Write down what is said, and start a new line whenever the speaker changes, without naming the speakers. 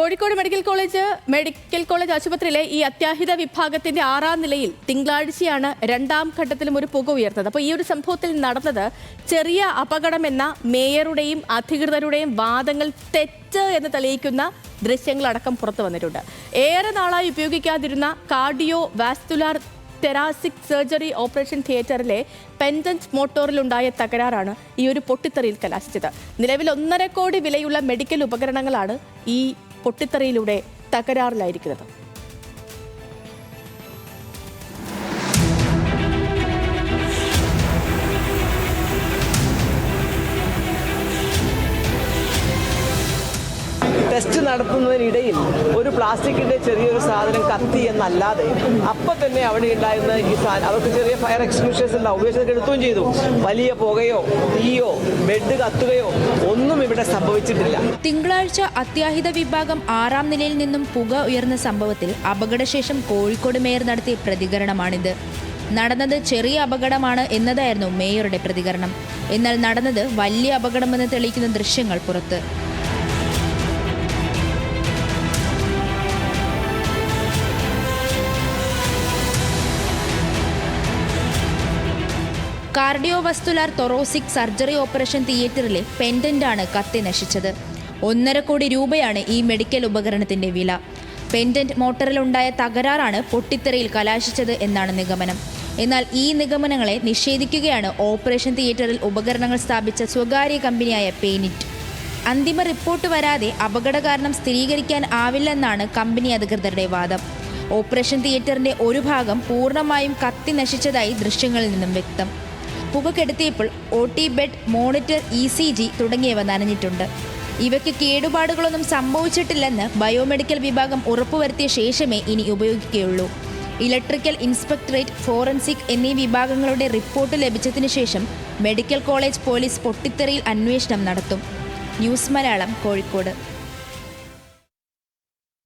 Kozhikode medical college medical college ആശുപത്രിയിലെ ഈ അത്യാഹിത വിഭാഗത്തിന്റെ ആറാം നിലയിൽ തിങ്കളാഴ്ചയാണ് രണ്ടാം ഘട്ടത്തിലും ഒരു പുക ഉയർന്നത്. അപ്പോൾ ഈ ഒരു സംഭവത്തിൽ നടന്നത് ചെറിയ അപകടമെന്ന മേയറുടെയും അധികൃതരുടെയും വാദങ്ങൾ തെറ്റ് എന്ന് തെളിയിക്കുന്ന ദൃശ്യങ്ങളടക്കം പുറത്തു വന്നിട്ടുണ്ട്. ഏറെ നാളായി ഉപയോഗിക്കാതിരുന്ന cardio vascular thoracic surgery operation തിയേറ്ററിലെ pendant മോട്ടോറിലുണ്ടായ തകരാറാണ് ഈ ഒരു പൊട്ടിത്തെറിയിൽ കലാശിച്ചത്. നിലവിൽ ഒന്നര കോടി വിലയുള്ള മെഡിക്കൽ ഉപകരണങ്ങളാണ് ഈ പൊട്ടിത്തെറിയിലൂടെ തകരാറിലായിരിക്കുന്നത്.
ടെസ്റ്റ് നടത്തുന്നതിനിടയിൽ ഒരു പ്ലാസ്റ്റിക്കിന്റെ ചെറിയൊരു സാധനം കത്തി എന്നല്ലാതെ അപ്പൊ തന്നെ അവിടെ ഉണ്ടായിരുന്ന ഈ സാധനം അവർക്ക് ചെറിയ ഫയർ എക്സ്ക്യൂഷൻസ് ഉണ്ടാവും. ഉപയോഗിച്ചത് എടുത്തുകയും ചെയ്തു. വലിയ പുകയോ തീയോ ബെഡ് കത്തുകയോ ഒന്നും ഇവിടെ സംഭവിച്ചിട്ടില്ല.
തിങ്കളാഴ്ച അത്യാഹിത വിഭാഗം ആറാം നിലയിൽ നിന്നും പുക ഉയർന്ന സംഭവത്തിൽ അപകടശേഷം കോഴിക്കോട് മേയർ നടത്തിയ പ്രതികരണമാണിത്. നടന്നത് ചെറിയ അപകടമാണ് എന്നതായിരുന്നു മേയറുടെ പ്രതികരണം. എന്നാൽ നടന്നത് വലിയ അപകടമെന്ന് തെളിയിക്കുന്ന ദൃശ്യങ്ങൾ പുറത്ത്. കാർഡിയോവസ്തുലാർ തൊറോസിക് സർജറി ഓപ്പറേഷൻ തിയേറ്ററിലെ പെൻഡന്റാണ് കത്തി നശിച്ചത്. ഒന്നര കോടി രൂപയാണ് ഈ മെഡിക്കൽ ഉപകരണത്തിന്റെ വില. പെൻഡന്റ് മോട്ടറിലുണ്ടായ തകരാറാണ് പൊട്ടിത്തെറിയിൽ കലാശിച്ചത് എന്നാണ് നിഗമനം. എന്നാൽ ഈ നിഗമനങ്ങളെ നിഷേധിക്കുകയാണ് ഓപ്പറേഷൻ തിയേറ്ററിൽ ഉപകരണങ്ങൾ സ്ഥാപിച്ച സ്വകാര്യ കമ്പനിയായ പെയിനിറ്റ് അന്തിമ റിപ്പോർട്ട് വരാതെ അപകട കാരണം സ്ഥിരീകരിക്കാൻ ആവില്ലെന്നാണ് കമ്പനി അധികൃതരുടെ വാദം. ഓപ്പറേഷൻ തിയേറ്ററിന്റെ ഒരു ഭാഗം പൂർണമായും കത്തി നശിച്ചതായി ദൃശ്യങ്ങളിൽ നിന്നും വ്യക്തം. പുക കെടുത്തിയപ്പോൾ O T bed monitor E C G തുടങ്ങിയവ നനഞ്ഞിട്ടുണ്ട്. ഇവയ്ക്ക് കേടുപാടുകളൊന്നും സംഭവിച്ചിട്ടില്ലെന്ന് ബയോമെഡിക്കൽ വിഭാഗം ഉറപ്പുവരുത്തിയ ശേഷമേ ഇനി ഉപയോഗിക്കുകയുള്ളൂ. ഇലക്ട്രിക്കൽ ഇൻസ്പെക്ടറേറ്റ് ഫോറൻസിക് എന്നീ വിഭാഗങ്ങളുടെ റിപ്പോർട്ട് ലഭിച്ചതിനു ശേഷം മെഡിക്കൽ കോളേജ് പോലീസ് പൊട്ടിത്തെറിയിൽ അന്വേഷണം നടത്തും. ന്യൂസ് മലയാളം കോഴിക്കോട്.